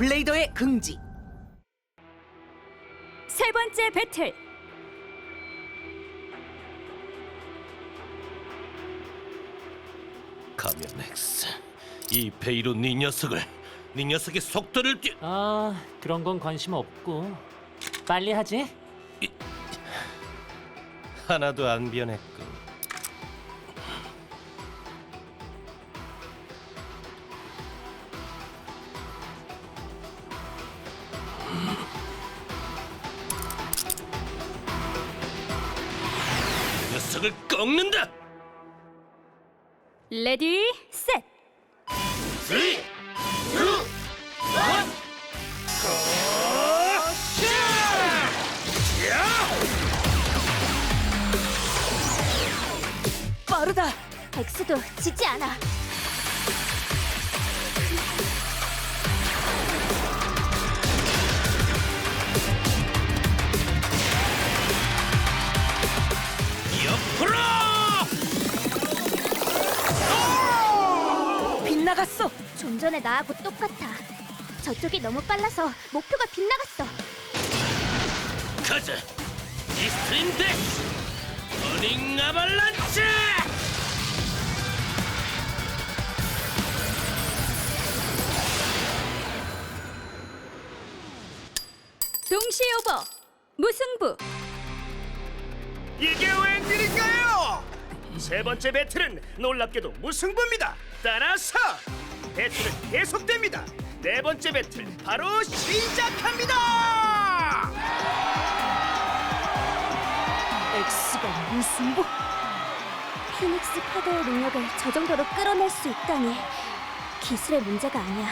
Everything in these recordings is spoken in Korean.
블레이더의 긍지 세 번째 배틀 가면 X 이 베이로 네 녀석을 네 녀석의 속도를 뛰 아, 그런 건 관심 없고. 빨리 하지. 하나도 안 변했군 녀석을 꺾는다. 레디 셋. 3 2 1 빠르다. 엑스도 지지 않아 좀 전에 나하고 똑같아. 저쪽이 너무 빨라서 목표가 빗나갔어. 가자. 이스트림 대시 버닝 아발란체 동시 오버 무승부. 이게 웬일인가요? 세 번째 배틀은 놀랍게도 무승부입니다. 따라서 배틀은 계속됩니다. 네 번째 배틀 바로 시작합니다. X가 무승부 피닉스 카드의 능력을 저 정도로 끌어낼 수 있다니 기술의 문제가 아니야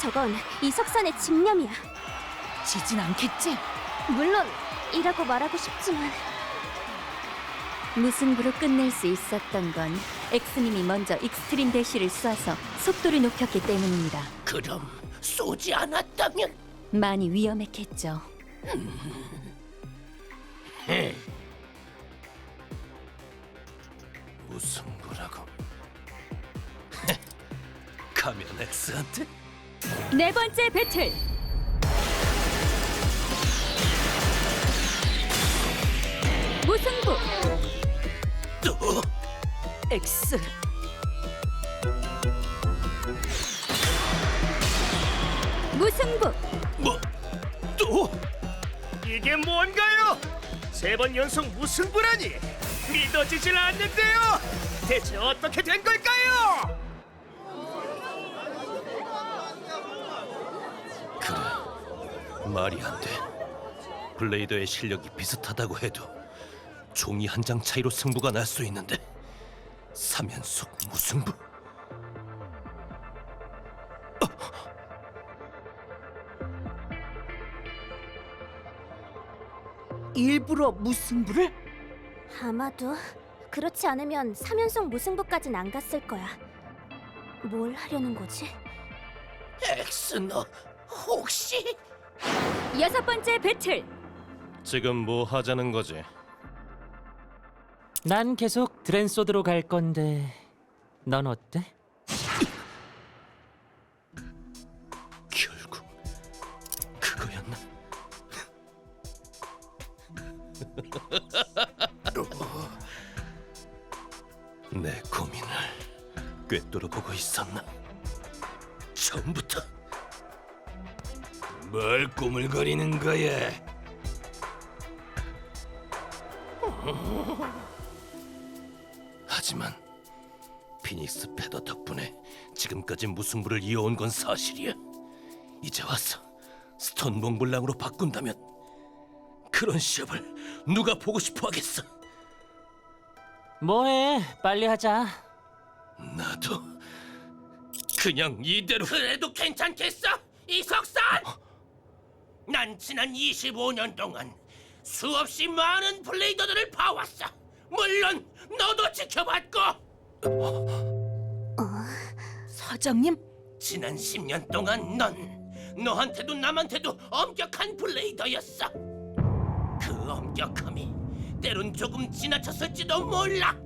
저건 이석선의 집념이야 지진 않겠지 물론 이라고 말하고 싶지만 무승부로 끝낼 수 있었던 건 엑스님이 먼저 익스트림 대시를 쏴서 속도를 높였기 때문입니다. 그럼 쏘지 않았다면? 많이 위험했겠죠. 무슨 부라고. 가면 X한테? 네 번째 배틀. 무승부. 또 X 무승부 뭐? 또? 이게 뭔가요? 세 번 연속 무승부라니 믿어지질 않는데요. 대체 어떻게 된 걸까요? 그래 말이 안 돼. 블레이더의 실력이 비슷하다고 해도 종이 한 장 차이로 승부가 날 수 있는데 3연속 무승부? 일부러 무승부를 아마도 그렇지 않으면 3연속 무승부까진 안 갔을 거야. 뭘 하려는 거지? X 너 혹시 여섯 번째 배틀 지금 뭐 하자는 거지? 난 계속 드랜소드로 갈 건데. 넌 어때? 결국 그거였나? 내 고민을 꿰뚫어 보고 있었나? 처음부터 뭘 꾸물거리는 거야? 하지만 피닉스 패더 덕분에 지금까지 무승부를 이어온 건 사실이야. 이제 와서 스톤 몽블랑으로 바꾼다면 그런 시합을 누가 보고 싶어 하겠어? 뭐해? 빨리 하자. 나도 그냥 이대로 그래도 괜찮겠어? 이석산? 난 지난 25년 동안 수없이 많은 블레이더들을 봐왔어 물론 너도 지켜봤고 사장님 지난 10년 동안 넌 너한테도 남한테도 엄격한 블레이더였어 그 엄격함이 때론 조금 지나쳤을지도 몰라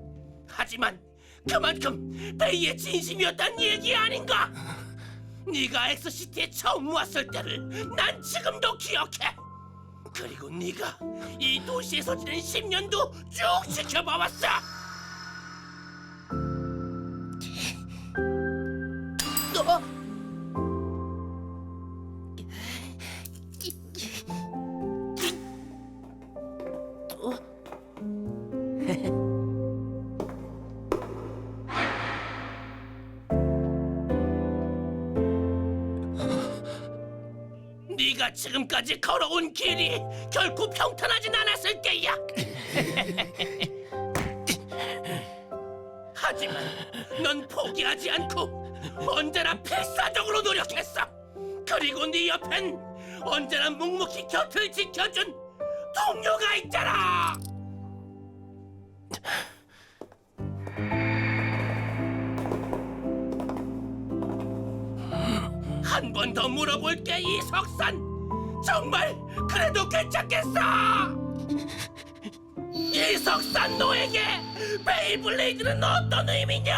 하지만 그만큼 베이의 진심이었단 얘기 아닌가? 네가 엑스시티에 처음 왔을 때를 난 지금도 기억해. 그리고 네가 이 도시에서 지낸 10년도 쭉 지켜봐왔어. 지금까지 걸어온 길이 결코 평탄하진 않았을 게야. 하지만 넌 포기하지 않고 언제나 필사적으로 노력했어. 그리고 네 옆엔 언제나 묵묵히 곁을 지켜준 동료가 있잖아. 한 번 더 물어볼게 이석산 정말 그래도 괜찮겠어? 이석산 너에게 베이블레이드는 어떤 의미냐?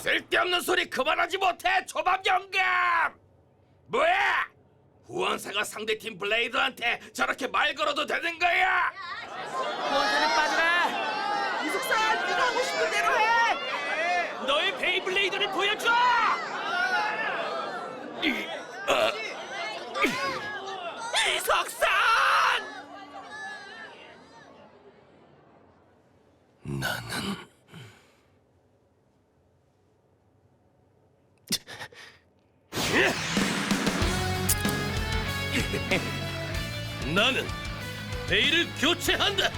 쓸데없는 소리 그만하지 못해 초밥 영감 뭐야 후원사가 상대팀 블레이드한테 저렇게 말 걸어도 되는 거야? 후원사는 빠져라. 이석산, 네가 하고 싶은 대로 해. 너의 베이블레이드를 보여줘! 이, 어, 이, 이석산 나는 나는 베일을 교체한다.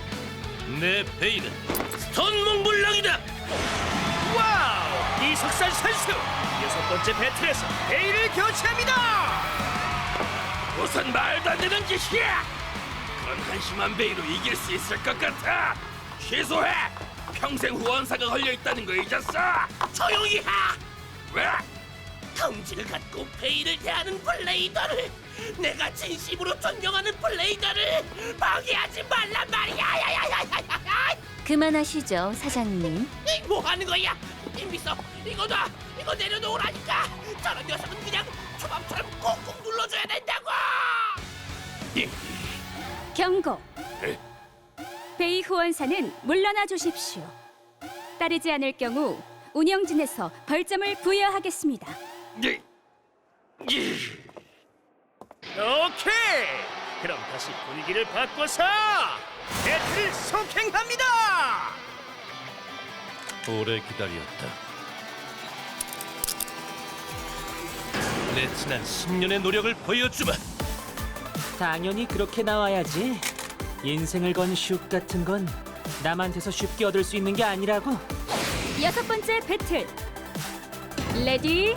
내 베일은 스톤 몽블랑이다. 와우! 이석산 선수 여섯 번째 배틀에서 베일을 교체합니다. 무슨 말도 안 되는 짓이야! 그런 한심한 베이로 이길 수 있을 것 같아! 취소해! 평생 후원사가 걸려 있다는 거 잊었어! 조용히 해! 왜? 덩치를 갖고 베이를 대하는 블레이더를 내가 진심으로 존경하는 블레이더를 방해하지 말란 말이야! 야야야야야야! 그만하시죠, 사장님. 뭐 하는 거야? 임비서 이거다! 이거 내려놓으라니까! 저런 녀석은 그냥 초밥처럼 꾹꾹 눌러줘야 된다고! 경고. 에? 베이 후원사는 물러나 주십시오. 따르지 않을 경우 운영진에서 벌점을 부여하겠습니다. 예. 예. 오케이. 그럼 다시 분위기를 바꿔서 배틀을 속행합니다. 오래 기다렸다. 내 지난 10년의 노력을 보여주마. 당연히 그렇게 나와야지. 인생을 건 슉 같은 건 남한테서 쉽게 얻을 수 있는 게 아니라고. 여섯 번째 배틀. 레디,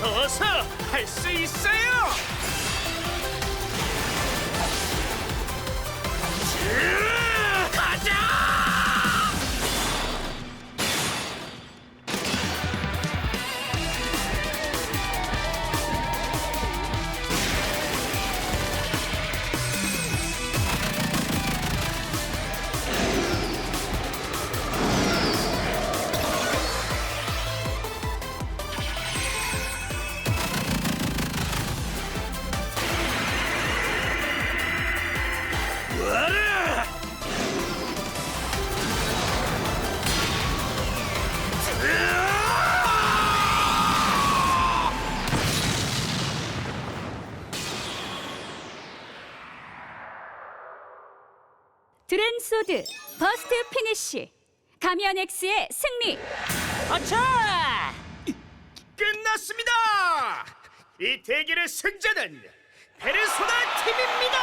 어서 어서 할 수 있어요. 으, 랜소드 버스트 피니쉬. 가면 X의 승리. 아차! 끝났습니다. 이 대결의 승자는 페르소나 팀입니다.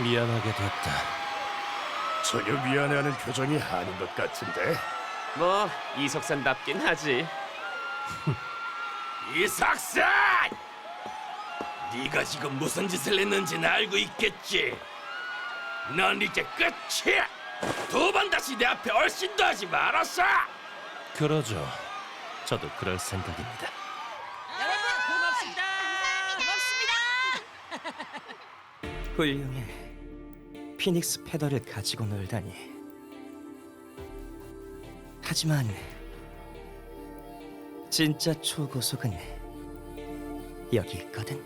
미안하게 됐다. 전혀 미안해하는 표정이 아닌 것 같은데. 뭐 이석산답긴 하지. 이삭산! 네가 지금 무슨 짓을 했는지는 알고 있겠지. 넌 이제 끝이야. 두 번 다시 내 앞에 얼씬도 하지 말았어. 그러죠. 저도 그럴 생각입니다. 훌륭해. 피닉스 페더를 가지고 놀다니. 하지만 진짜 초고속은 여기 있거든.